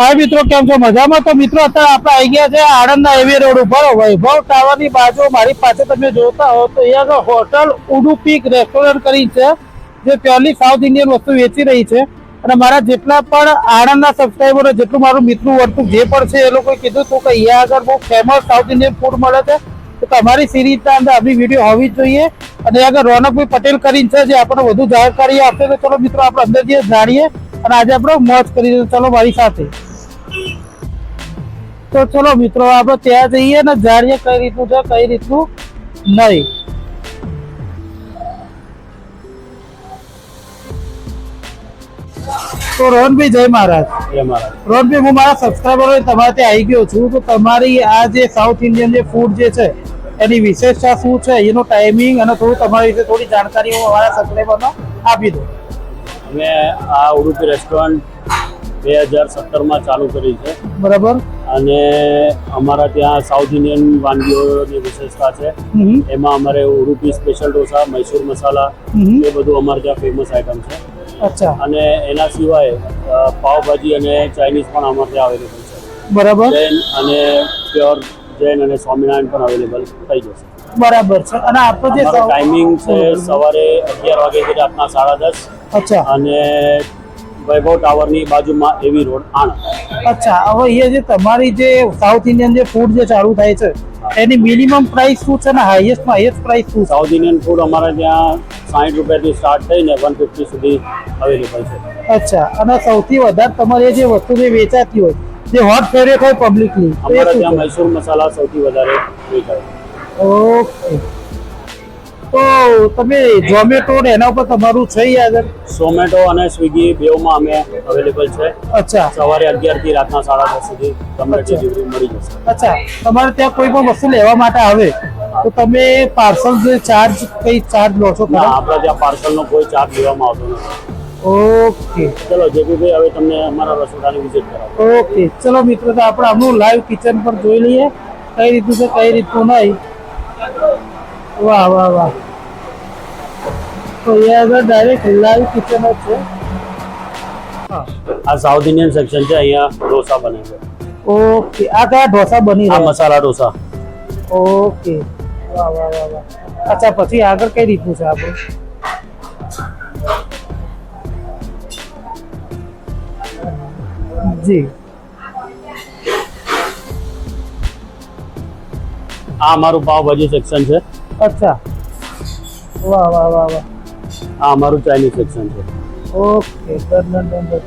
હાય મિત્રો, કેમ છો? મજામાં? તો મિત્રો, અત્યારે આપણે આવી ગયા છે આણંદના એવી રોડ ઉપર. વૈભવ ટાવરની બાજુ મારી પાસે તમે જોતા હો તો અહીંયા હોટલ ઉડુપીક રેસ્ટોરન્ટ કરી છે, જે પ્યોરલી સાઉથ ઇન્ડિયન વસ્તુ વેચી રહી છે. અને મારા જેટલા પણ આણંદના સબસ્ક્રાઈબરો જેટલું મારું મિત્રું વર્તુક જે પણ છે, એ લોકોએ કીધું હતું કે અહીંયા આગળ બહુ ફેમસ સાઉથ ઇન્ડિયન ફૂડ મળે છે. તો તમારી સિરીઝના અંદર આપણી વીડિયો હોવી જોઈએ. અને આગળ રોનકભાઈ પટેલ કરીને છે, જે આપણને વધુ જાણકારી આપશે. તો ચલો મિત્રો, આપણે અંદર જઈએ, જાણીએ. અને આજે આપણે મોજ કરીએ. તો ચલો મારી સાથે. તો ચલો મિત્રો આપણે ત્યાં જઈએ ને જાણીએ કઈ રીતનું છે કઈ રીતનું નહીં. તો રોહનભાઈ જય મહારાજ. રોહનભાઈ હું મારા સબસ્ક્રાઈબરો તમારે ત્યાં આવી ગયો છું તો તમારી આ જે સાઉથ ઇન્ડિયન જે ફૂડ જે છે એની વિશેષતા શું છે એનો ટાઈમિંગ અને થોડું તમારી વિશે થોડી જાણકારી હું અમારા સબસ્ક્રાઈબરનો આપી દઉં. અમે આ ઉડુપી રેસ્ટોરન્ટ બે હજાર સત્તરમાં ચાલુ કરી છે. બરાબર. અને અમારા ત્યાં સાઉથ ઇન્ડિયન વાનગીઓની વિશેષતા છે. એમાં અમારે ઉડુપી સ્પેશિયલ ઢોસા મૈસૂર મસાલા એ બધું અમારે ત્યાં ફેમસ આઈટમ છે. અચ્છા. અને એના સિવાય પાવભાજી અને ચાઇનીઝ પણ અમારે ત્યાં અવેલેબલ છે. બરાબર. જૈન અને પ્યોર જૈન અને સ્વામિનારાયણ પણ અવેલેબલ થઈ જશે. બરાબર છે. અને આપણો જે ટાઈમિંગ છે સવારે અગિયાર વાગે રાતના સાડા દસ. અચ્છા. અને વૈભવ ટાવરની બાજુમાં એવી રોડ આણંદ. અચ્છા હવે અહીંયા જે તમારી જે સાઉથ ઇન્ડિયન જે ફૂડ જે ચાલુ થાય છે એની મિનિમમ પ્રાઇસ શું છે ને હાઈએસ્ટમાં હાઈએસ્ટ પ્રાઇસ શું સાઉથ ઇન્ડિયન ફૂડ અમારે ત્યાં સાઠ રૂપિયાથી સ્ટાર્ટ થઈને વન ફિફ્ટી સુધી અવેલેબલ છે. અચ્છા અને સૌથી વધારે તમારી જે વસ્તુ જે વેચાતી હોય જે હોટ ફેવરેટ હોય પબ્લિકની અમારા ત્યાં મૈસૂર મસાલા સૌથી વધારે વેચાય. ઓકે તો તમે ઝોમેટો ને એના ઉપર તમારું છે આગળ? ઝોમેટો અને સ્વિગી બેવમાં અમે અવેલેબલ છે. અચ્છા. સવારે અગિયારથી રાતના સાડા દસ સુધી તમને. ડિલિવરી મળી જશે. અચ્છા. તમારે ત્યાં કોઈ પણ વસ્તુ લેવા માટે આવે તો તમે પાર્સલ જે ચાર્જ કઈ ચાર્જ લો છો? આપણા ત્યાં પાર્સલનો કોઈ ચાર્જ લેવામાં આવતો નથી. ઓકે. ચલો જેપીભાઈ હવે તમને અમારા રસોડાની વિઝિટ કરાવો. ઓકે. ચલો મિત્રો તો આપણે આમનું લાઈવ કિચન પર જોઈ લઈએ. કઈ રીતનું છે કઈ રીતનું નહીં. વાહ વાહ વાહ. તો એ આગળ ડાયરેક્ટ લાઈવ કિચન જ છે. હા. આ સાઉથ ઇન્ડિયન સેક્શન છે અહીંયા ઢોસા બને છે. ઓકે આ કયા ઢોસા બની રહ્યા? મસાલા ઢોસા. ઓકે વાહ વાહ વાહ વાહ. અચ્છા પછી આગળ કઈ રીતનું છે આપણું? જી. આ અમારું પાવભાજી સેક્શન છે. અચ્છા. વાહ વાહ વાહ વાહ. આ અમારું ચાઇનીઝ સેક્શન છે. Okay done.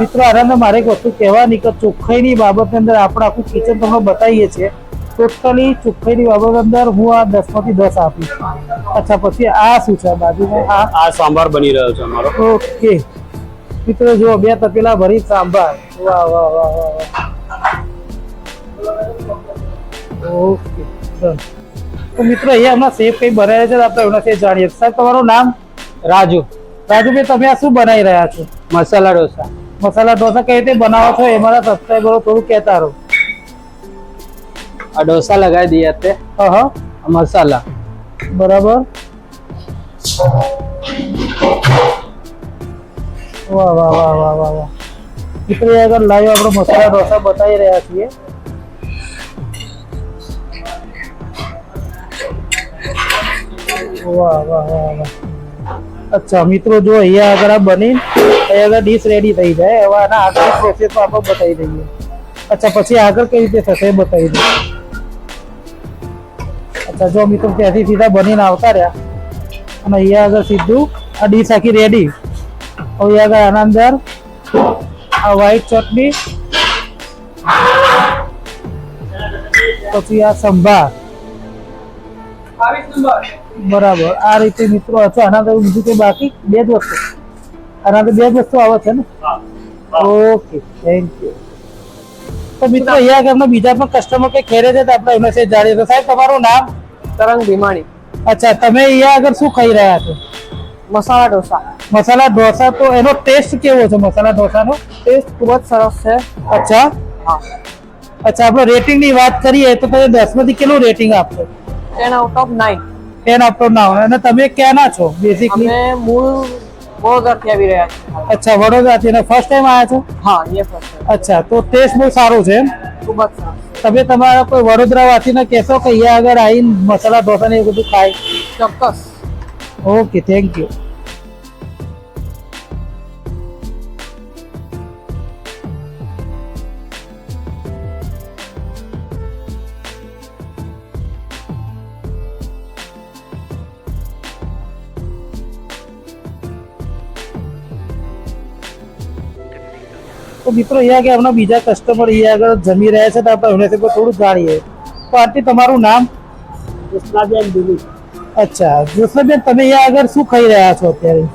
મિત્રો આનંદ મારે એક વસ્તુ કહેવાની કે ચોખ્ખાઈની બાબતની અંદર આપણે આખું કિચન તમને બતાવીએ છીએ. ટોટલી ચોખ્ખાઈની બાબત અંદર હું આ દસમાંથી દસ આપીશ. અચ્છા પછી આ શું છે બાજુમાં? આ આ સાંભાર બની રહ્યો છે અમારો. ઓકે. મિત્રો જો બે તપેલા ભરી સાંભાર. વાહ વાહ વાહ વાહ ઓકે ડન તો મિત્રો અહીંયા હમણાં સેફ કઈ બનાવે છે આપણે એમના થી જાણીએ. સાહેબ તમારું નામ? રાજુ. રાજુભાઈ તમે આ શું બનાવી રહ્યા છો? મસાલા ઢોસા મસાલા ઢોસા કઈ રીતે બનાવો છો? એ મારા સબસ્ક્રાઈબરો થોડું કહેતા રહો. આ ઢોસા લગાવી દઈએ તે હા મસાલા. બરાબર. વાહ વાહ વાહ વાહ વાહ વાહ. મિત્રો આગળ લાઈવ આપણે મસાલા ઢોસા બતાવી રહ્યા છીએ. વાહ વાહ વાહ વાહ. અચ્છા, મિત્રો, જો અહીંયા આગળ આ બની અહીંયા આગળ ડીશ રેડી થઈ જાય હવે આના આગળ પ્રોસેસ આપણે બતાવી દઈએ. અચ્છા, પછી આગળ કઈ રીતે થશે એ બતાવી દઈએ. અચ્છા, જો મિત્રો ત્યાંથી સીધા બનીને આવતા રહ્યા. અને અહીંયા આગળ સીધું આ ડીશ આખી રેડી હવે આગળ આના અંદર આ વ્હાઈટ ચટણી પછી આ સંભાર. બરાબર. આ રીતે મિત્રો હશે. આના તો બીજું કઈ બાકી? બે જ વસ્તુ. આના તો બે જ વસ્તુ આવે છે ને? ઓકે. થેન્ક યુ તો મિત્રો અહીંયા આગળ એમના બીજા પણ કસ્ટમર કઈ ખેરે છે તો આપણે એમને છે જાણીએ. તો સાહેબ તમારું નામ? તરંગ ભીમાણી. અચ્છા તમે અહીંયા આગળ શું ખાઈ રહ્યા છો? મસાલા ઢોસા. મસાલા ઢોસા તો એનો ટેસ્ટ કેવો છે મસાલા ઢોસાનો? ટેસ્ટ ખૂબ જ સરસ છે. અચ્છા. હા. અચ્છા આપણે રેટિંગની વાત કરીએ તો તમે દસમાંથી કેટલું રેટિંગ આપશો? Ten out of nine ten out ના હોય અને તમે ક્યાંના છો? બેઝિકલી અમે મૂળ વડોદરાથી આવી રહ્યા છે અચ્છા વડોદરાથી. અને ફર્સ્ટ ટાઈમ આવ્યા છો? હા એ ફર્સ્ટ અચ્છા તો ટેસ્ટ બહુ સારું છે એમ? ખૂબ જ તમે તમારા કોઈ વડોદરા વાસીને કહેશો કે અહીંયા આગળ આવીને મસાલા ઢોસા ને એ બધું ખાય? ચોક્કસ. ઓકે થેન્ક યુ તો મિત્રો અહીંયા કે આપણા બીજા કસ્ટમર અહીંયા આગળ જમી રહ્યા છે તો આપણે એમનેથી પણ થોડું જાણીએ. તો આંટી તમારું નામ? કૃષ્ણાબેન દિલીપ. અચ્છા જોશનાબેન તમે અહીંયા આગળ શું ખાઈ રહ્યા છો અત્યારે?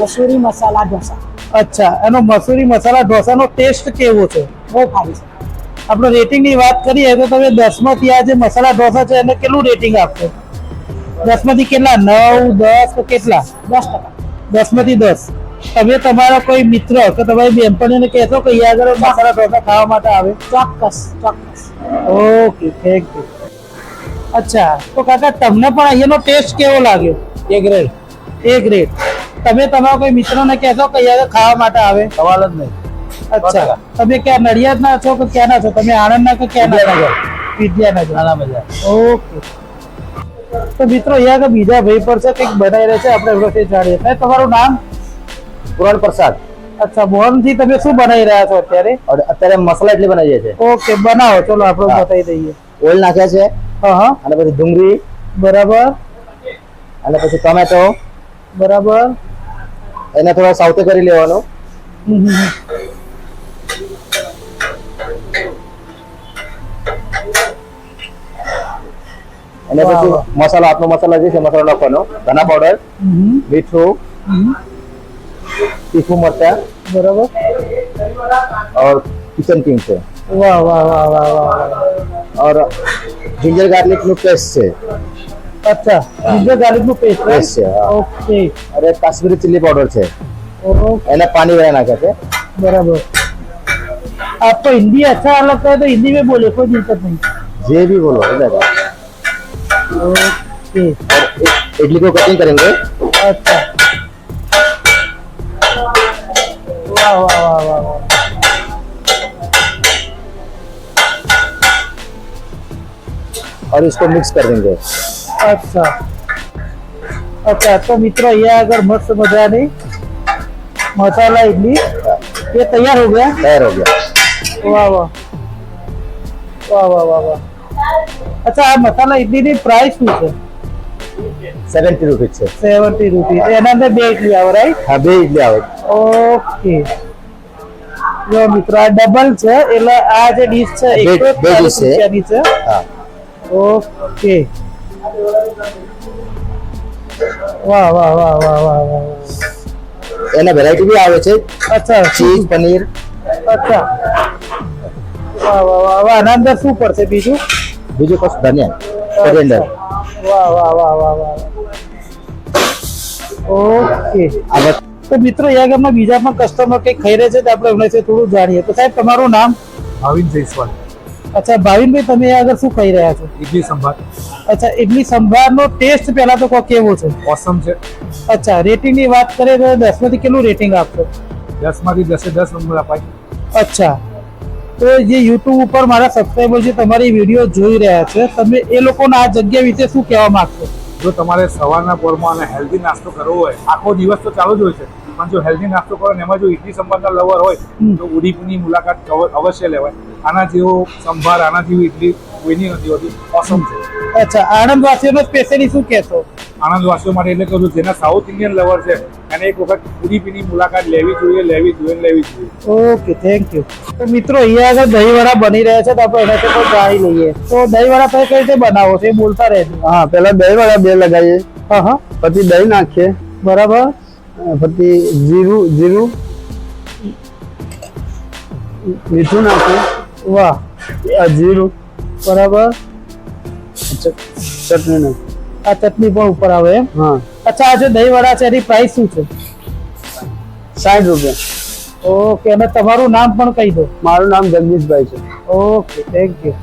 મસૂરી મસાલા ઢોસા. અચ્છા એનો મસૂરી મસાલા ઢોસાનો ટેસ્ટ કેવો છે? બહુ સારી છે. આપણે રેટિંગની વાત કરીએ તો તમે દસમાંથી આ જે મસાલા ઢોસા છે એને કેટલું રેટિંગ આપશો? દસમાંથી કેટલા? નવ દસ કેટલા? દસ ટકા. દસમાંથી દસ. તમે તમારા કોઈ મિત્ર કે તમારી બેનપણીને કહેશો કે અહીંયા આગળ મસાલા ઢોસા ખાવા માટે આવે? ચોક્કસ ચોક્કસ. ઓકે થેન્ક યુ અચ્છા તો કાકા તમને પણ અહીંયાનો ટેસ્ટ કેવો લાગ્યો? એ ગ્રેડ એ ગ્રેડ તમે તમારા કોઈ મિત્રોને કહેશો કે અહીંયા આગળ ખાવા માટે આવે? સવાલ જ નહીં. અચ્છા તમે ક્યાં નડિયાદ ના છો કે ક્યાં ના છો? તમે આણંદ ના કે ક્યાં ના વિદ્યાનગર. નાના મજા ઓકે તો મિત્રો અહીંયા આગળ બીજા ભાઈ પર છે કંઈક બનાવી રહ્યા છે આપણે એમનો જાણીએ. તમારું નામ? પુરાણ પ્રસાદ. અચ્છા મોહનજી તમે શું બનાવી રહ્યા છો અત્યારે? અત્યારે મસાલા ઇડલી બનાવીએ છે ઓકે બનાવો. ચલો આપણે બતાવી દઈએ. ઓઇલ નાખ્યા છે. હા હા. અને પછી ડુંગળી. બરાબર. અને પછી ટમેટો. બરાબર. એને થોડા સાવતે કરી લેવાનો. અને પછી. મસાલો આપનો મસાલા જે છે મસાલો નાખવાનો. ધના પાવડર મીઠું હમ. તીખું મરચા બરાબર और કિચન કિંગ છે વાહ વાહ વાહ વાહ વાહ और जिंजर गार्लिक નું પેસ્ટ છે અચ્છા જીંજર ગાર્લિક નું પેસ્ટ Paste છે, હા. ઓકે અને કાશ્મીરી ચીલી પાવડર છે ઓકે એને પાણી વાળા નાખ્યા છે बराबर आपको हिंदी अच्छा लगता है तो हिंदी में बोले कोई दिक्कत नहीं જે भी बोलो हो जाएगा ओके और इडली को कटिंग करेंगे अच्छा और इसको मिक्स कर देंगे अच्छा अच्छा तो मित्रों ये अगर मस्त मजानी मसाला इडली ये तैयार हो गया तैयार हो गया વાહ વાહ વાહ વાહ વાહ વાહ અચ્છા આ મસાલા ઇડલીની પ્રાઇસ શું છે સેવન્ટી રૂપીઝ છે સેવન્ટી રૂપીઝ એના અંદર બે ઇડલી આવે રાઈટ હા બે ઇડલી આવે ઓકે જો મિત્રો આ ડબલ છે એટલે આ જે ડીશ છે બે- એકસો બે ચાલીસ dish છે. રૂપિયાની છે હા ઓકે વાહ વાહ વાહ વાહ વાહ વાહ એના વેરાયટી બી આવે છે અચ્છા ચીઝ પનીર અચ્છા વાહ વાહ વાહ વાહ આના અંદર શું પડશે બીજું બીજું કશું ધનિયા કોરિએન્ડર વાહ વાહ વાહ વાહ વાહ ઓકે આ તો મિત્રો યા ગામના બીજા પણ કસ્ટમર કંઈક ખાઈ રહ્યા છે તો આપણે એમને થોડું જાણીએ તો સાહેબ તમારું નામ ભાવિન જયસ્વાલ અચ્છા ભાવિનભાઈ તમે આગળ શું કહી રહ્યા છો? ઇડલી સંભાર. અચ્છા ઇડલી સંભારનો ટેસ્ટ પહેલા તો કહો કેવો છે? ઓસમ છે. અચ્છા રેટિંગની વાત કરીએ તો દસમાંથી કેટલું રેટિંગ આપશો? દસમાંથી દસે દસ નંબર અપાય. અચ્છા તો જે યુટ્યુબ ઉપર મારા સબસ્ક્રાઈબર જે તમારી વીડિયો જોઈ રહ્યા છે તમે એ લોકોને આ જગ્યા વિશે શું કહેવા માંગશો? જો તમારે સવારના પોરમાં અને હેલ્ધી નાસ્તો કરવો હોય આખો દિવસ તો ચાલુ જ હોય છે પણ જો હેલ્ધી નાસ્તો કરો ને એમાં જો ઇડલી સંભારના લવર હોય તો ઉડીપની મુલાકાત અવશ્ય લેવાય. આના જેવો સંભાર આના જેવી ઇડલી કોઈની નથી હોતી ઓસમ છે. અચ્છા આણંદ વાસીઓને સ્પેશિયલી શું કહેશો? આનંદવાસીઓ માટે એટલે કહું છું જેના સાઉથ ઇન્ડિયન લવર છે એને એક વખત ઉડીપીની મુલાકાત લેવી જોઈએ લેવી જોઈએ લેવી જોઈએ. ઓકે થેન્ક યુ તો મિત્રો અહીંયા આગળ દહીંવડા બની રહ્યા છે તો આપણે એનાથી પણ જાણી લઈએ. તો દહીંવડા તમે કઈ રીતે બનાવો છો? એ બોલતા રહેજો. હા પેલા દહીંવડા વાળા બે લગાવીએ. હા હા. પછી દહીં નાખીએ. બરાબર. પછી જીરું જીરું મીઠું નાખીએ. વાહ આ જીરું બરાબર? ચટણી આ ચટણી પણ ઉપર આવે એમ? હા. અચ્છા આ જે દહીંવડા છે એની પ્રાઇસ શું છે? સાઠ રૂપિયા. ઓકે અને તમારું નામ પણ કહી દો. મારું નામ જગદીશભાઈ છે. Okay thank you